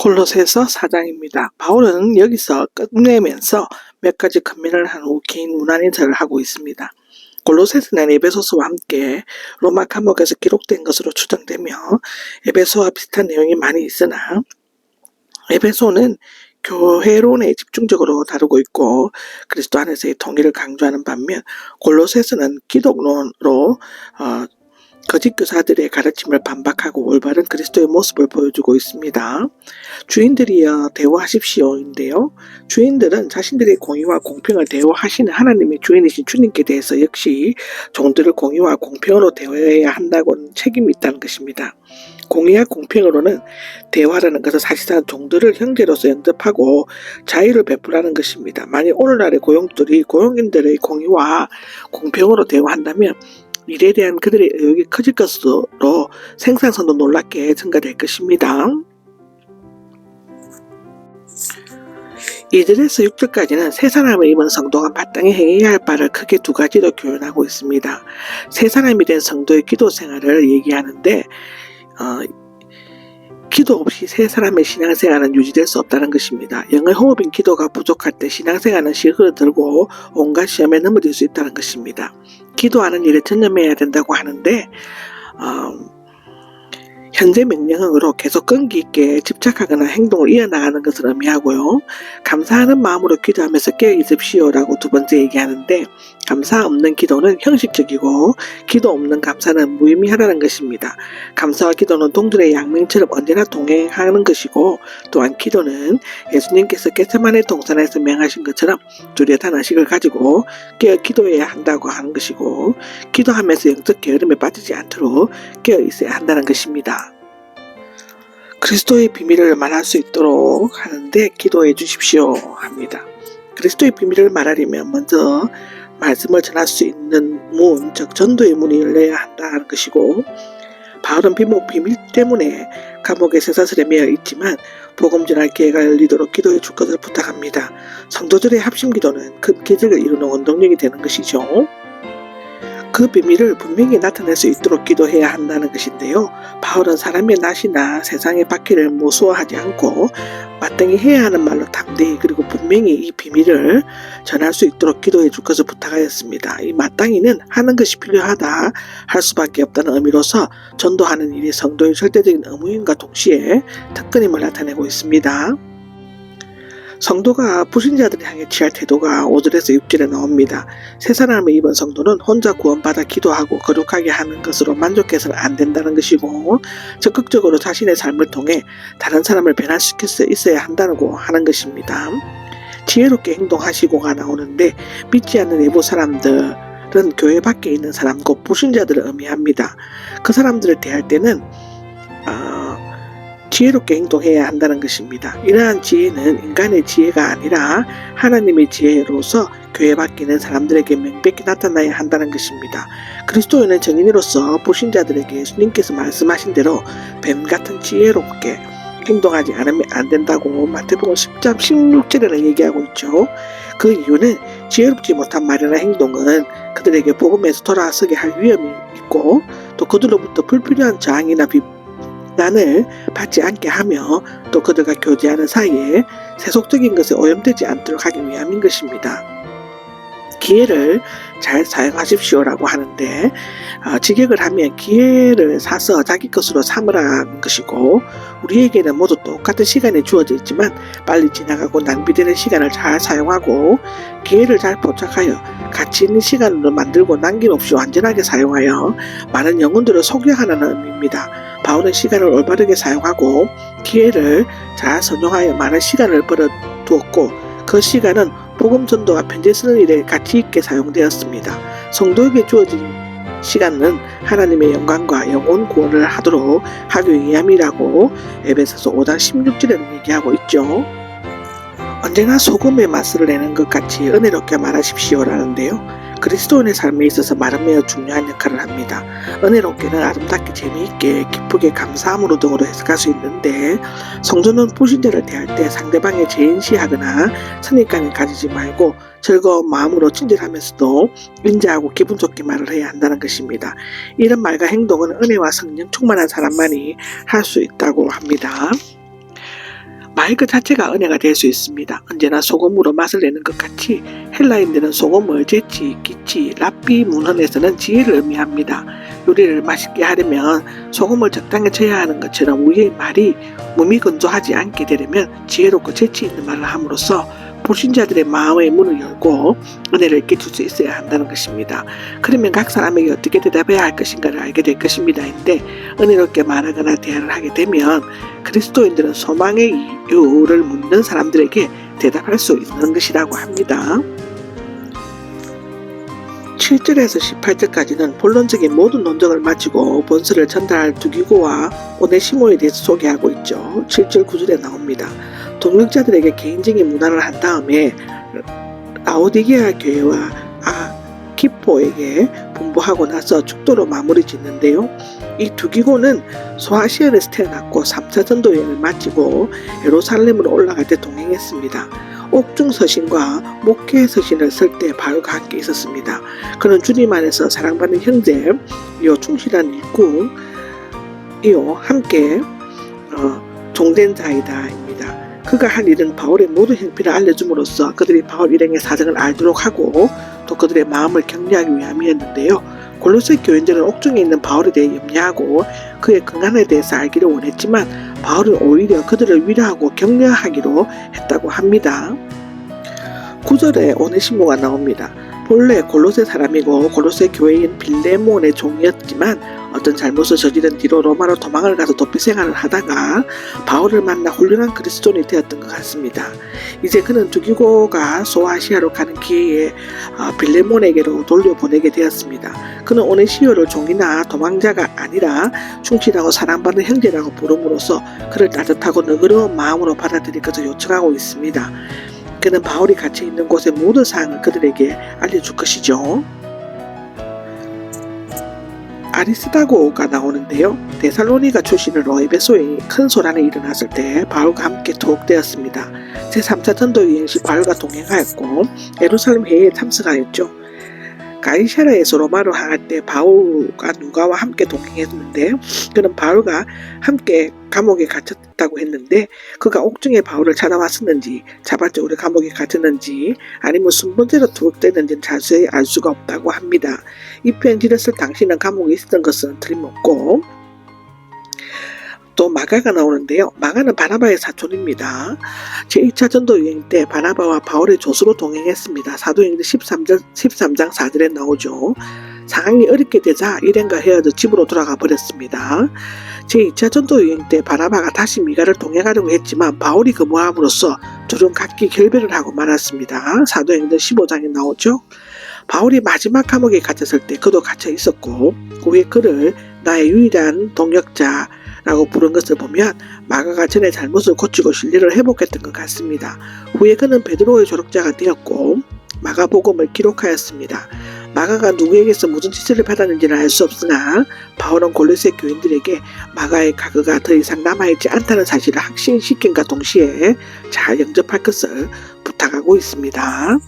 콜로새서 4장입니다. 바울은 여기서 끝내면서 몇 가지 컨면을 한후긴 문안 인사를 하고 있습니다. 골로새서는 에베소서와 함께 로마 감옥에서 기록된 것으로 추정되며 에베소와 비슷한 내용이 많이 있으나 에베소는 교회론에 집중적으로 다루고 있고 그리스도 안에서의 통일을 강조하는 반면 골로새서는 기독론으로 어, 거짓 교사들의 가르침을 반박하고 올바른 그리스도의 모습을 보여주고 있습니다. 주인들이여 대우하십시오인데요. 주인들은 자신들의 공의와 공평을 대우하시는 하나님의 주인이신 주님께 대해서 역시 종들을 공의와 공평으로 대우해야 한다고는 책임이 있다는 것입니다. 공의와 공평으로는 대화라는 것은 사실상 종들을 형제로서 연접하고 자유를 베풀라는 것입니다. 만약 오늘날의 고용들이 고용인들의 공의와 공평으로 대화한다면 일에 대한 그들의 의욕이 커질 것으로 생산성도 놀랍게 증가될 것입니다. 2절에서 6절까지는 세 사람을 입은 성도가 마땅히 행해야 할 바를 크게 두 가지로 교훈하고 있습니다. 세 사람이 된 성도의 기도 생활을 얘기하는데 어, 기도 없이 세 사람의 신앙생활은 유지될 수 없다는 것입니다. 영의 호흡인 기도가 부족할 때 신앙생활은 시그러들고 온갖 시험에 넘어질 수 있다는 것입니다. 기도하는 일에 전념해야 된다고 하는데 어, 현재 명령으로 계속 끈기 있게 집착하거나 행동을 이어나가는 것을 의미하고요. 감사하는 마음으로 기도하면서 깨어 있읍시오라고 두 번째 얘기하는데 감사 없는 기도는 형식적이고 기도 없는 감사는 무의미하다는 것입니다. 감사와 기도는 동들의 양명처럼 언제나 동행하는 것이고 또한 기도는 예수님께서 게세만의 동산에서 명하신 것처럼 뚜렷한 의식을 가지고 깨어 기도해야 한다고 하는 것이고 기도하면서 영적 게으름에 빠지지 않도록 깨어 있어야 한다는 것입니다. 그리스도의 비밀을 말할 수 있도록 하는데 기도해 주십시오 합니다. 그리스도의 비밀을 말하려면 먼저 말씀을 전할 수 있는 문, 즉 전도의 문이 열려야 한다는 것이고 바울은 비밀, 비밀 때문에 감옥에 쇠사슬에 매여 있지만 복음 전할 기회가 열리도록 기도해 줄 것을 부탁합니다. 성도들의 합심 기도는 큰 기적을 이루는 원동력이 되는 것이죠. 그 비밀을 분명히 나타낼 수 있도록 기도해야 한다는 것인데요. 바울은 사람의 낯이나 세상의 바퀴를 무서워하지 않고 마땅히 해야 하는 말로 담대히 그리고 분명히 이 비밀을 전할 수 있도록 기도해 줄 것을 부탁하였습니다. 이 마땅히는 하는 것이 필요하다 할 수밖에 없다는 의미로서 전도하는 일이 성도의 절대적인 의무임과 동시에 특권임을 나타내고 있습니다. 성도가 불신자들을 향해 취할 태도가 5절에서 6절에 나옵니다. 새 사람을 입은 성도는 혼자 구원받아 기도하고 거룩하게 하는 것으로 만족해서는 안 된다는 것이고 적극적으로 자신의 삶을 통해 다른 사람을 변화시킬 수 있어야 한다고 하는 것입니다. 지혜롭게 행동하시고가 나오는데 믿지 않는 외부 사람들 은 교회 밖에 있는 사람, 곧 불신자들을 의미합니다. 그 사람들을 대할 때는 어, 지혜롭게 행동해야 한다는 것입니다. 이러한 지혜는 인간의 지혜가 아니라 하나님의 지혜로서 교회 밖에는 사람들에게 명백히 나타나야 한다는 것입니다. 그리스도인은 정인으로서 불신자들에게 예수님께서 말씀하신 대로 뱀 같은 지혜롭게 행동하지 않으면 안 된다고 마태복음 10장 16절에는 얘기하고 있죠. 그 이유는 지혜롭지 못한 말이나 행동은 그들에게 복음에서 돌아서게 할 위험이 있고 또 그들로부터 불필요한 저항이나 비 난을 받지 않게 하며 또 그들과 교제하는 사이에 세속적인 것에 오염되지 않도록 하기 위함인 것입니다. 기회를 잘 사용하십시오라고 하는데 어, 직역을 하면 기회를 사서 자기 것으로 삼으라는 것이고 우리에게는 모두 똑같은 시간이 주어져 있지만 빨리 지나가고 낭비되는 시간을 잘 사용하고 기회를 잘 포착하여 가치 있는 시간으로 만들고 남김없이 완전하게 사용하여 많은 영혼들을 속여하는 의미입니다. 바울은 시간을 올바르게 사용하고 기회를 잘 선용하여 많은 시간을 벌어두었고 그 시간은 복음 전도와 편지 쓰는 일에 가치 있게 사용되었습니다. 성도에게 주어진 시간은 하나님의 영광과 영혼 구원을 하도록 하기 위함이라고 에베소서 5장 16절에는 얘기하고 있죠. 언제나 소금의 맛을 내는 것 같이 은혜롭게 말하십시오라는데요. 그리스도인의 삶에 있어서 말은 매우 중요한 역할을 합니다. 은혜롭게는 아름답게 재미있게 기쁘게 감사함으로 등으로 해석할 수 있는데 성도는 불신자를 대할 때 상대방의 제인시하거나 선입관을 가지지 말고 즐거운 마음으로 친절하면서도 인자하고 기분 좋게 말을 해야 한다는 것입니다. 이런 말과 행동은 은혜와 성령 충만한 사람만이 할 수 있다고 합니다. 말 그 자체가 은혜가 될 수 있습니다. 언제나 소금으로 맛을 내는 것 같이 헬라인들은 소금을 제치, 기치, 랍비 문헌에서는 지혜를 의미합니다. 요리를 맛있게 하려면 소금을 적당히 쳐야 하는 것처럼 위의 말이 몸이 건조하지 않게 되려면 지혜롭고 재치 있는 말을 함으로써 불신자들의 마음의 문을 열고 은혜를 끼칠 수 있어야 한다는 것입니다. 그러면 각 사람에게 어떻게 대답해야 할 것인가를 알게 될 것입니다인데 은혜롭게 말하거나 대화를 하게 되면 그리스도인들은 소망의 이유를 묻는 사람들에게 대답할 수 있는 것이라고 합니다. 7절에서 18절까지는 본론적인 모든 논쟁을 마치고 본서를 전달할 두기고와 오네시모에 대해서 소개하고 있죠. 7절 9절에 나옵니다. 동역자들에게 개인적인 문화를 한 다음에 라오디게아 교회와 아키포에게 분부하고 나서 축도로 마무리 짓는데요. 이 두 기고는 소아시아에서 태어났고 3차 전도 여행을 마치고 예루살렘으로 올라갈 때 동행했습니다. 옥중 서신과 목회 서신을 쓸 때 바울과 함께 있었습니다. 그는 주님 안에서 사랑받는 형제, 요 충실한 일꾼, 이요 함께 어, 종된 자이다입니다. 그가 한 일은 바울의 모든 행피를 알려줌으로써 그들이 바울 일행의 사정을 알도록 하고 또 그들의 마음을 격려하기 위함이었는데요. 골로새 교인들은 옥중에 있는 바울에 대해 염려하고 그의 근간에 대해서 알기를 원했지만 바울은 오히려 그들을 위로하고 격려하기로 했다고 합니다. 9절에 오네시모가 나옵니다. 본래 골로새 사람이고 골로새 교회인 빌레몬의 종이었지만 어떤 잘못을 저지른 뒤로 로마로 도망을 가서 도피 생활을 하다가 바울을 만나 훌륭한 그리스도인이 되었던 것 같습니다. 이제 그는 두기고가 소아시아로 가는 기회에 어, 빌레몬에게로 돌려보내게 되었습니다. 그는 오네시오를 종이나 도망자가 아니라 충실하고 사랑받는 형제라고 부름으로써 그를 따뜻하고 너그러운 마음으로 받아들일 것을 요청하고 있습니다. 그는 바울이 갇혀 있는 곳의 모든 사항을 그들에게 알려줄 것이죠. 아리스다고가 나오는데요. 데살로니가 출신으로 에베소에 큰 소란이 일어났을 때 바울과 함께 투옥되었습니다. 제3차 전도 여행 시 바울과 동행하였고 예루살렘 회의에 참석하였죠. 가이샤라에서 로마로 향할 때 바울과 누가와 함께 동행했는데 그는 바울과 함께 감옥에 갇혔다고 했는데 그가 옥중에 바울을 찾아왔었는지 자발적으로 감옥에 갇혔는지 아니면 순번제로 투옥됐는지는 자세히 알 수가 없다고 합니다. 이 편지를 쓸 당시는 감옥에 있었던 것은 틀림없고 또 마가가 나오는데요. 마가는 바나바의 사촌입니다. 제2차 전도 여행 때 바나바와 바울의 조수로 동행했습니다. 사도행전 13장, 13장 4절에 나오죠. 상황이 어렵게 되자 일행과 헤어져 집으로 돌아가 버렸습니다. 제2차 전도 여행 때 바나바가 다시 미가를 동행하려고 했지만 바울이 거부함으로써 둘은 각기 결별을 하고 말았습니다. 사도행전 15장에 나오죠. 바울이 마지막 감옥에 갇혔을 때 그도 갇혀 있었고 그 후에 그를 나의 유일한 동역자 라고 부른 것을 보면 마가가 전에 잘못을 고치고 신뢰를 회복했던 것 같습니다. 후에 그는 베드로의 조력자가 되었고 마가복음을 기록하였습니다. 마가가 누구에게서 무슨 지시를 받았는지는 알 수 없으나 바울은 골로새 교인들에게 마가의 가그가 더 이상 남아있지 않다는 사실을 확신시킨과 동시에 잘 영접할 것을 부탁하고 있습니다.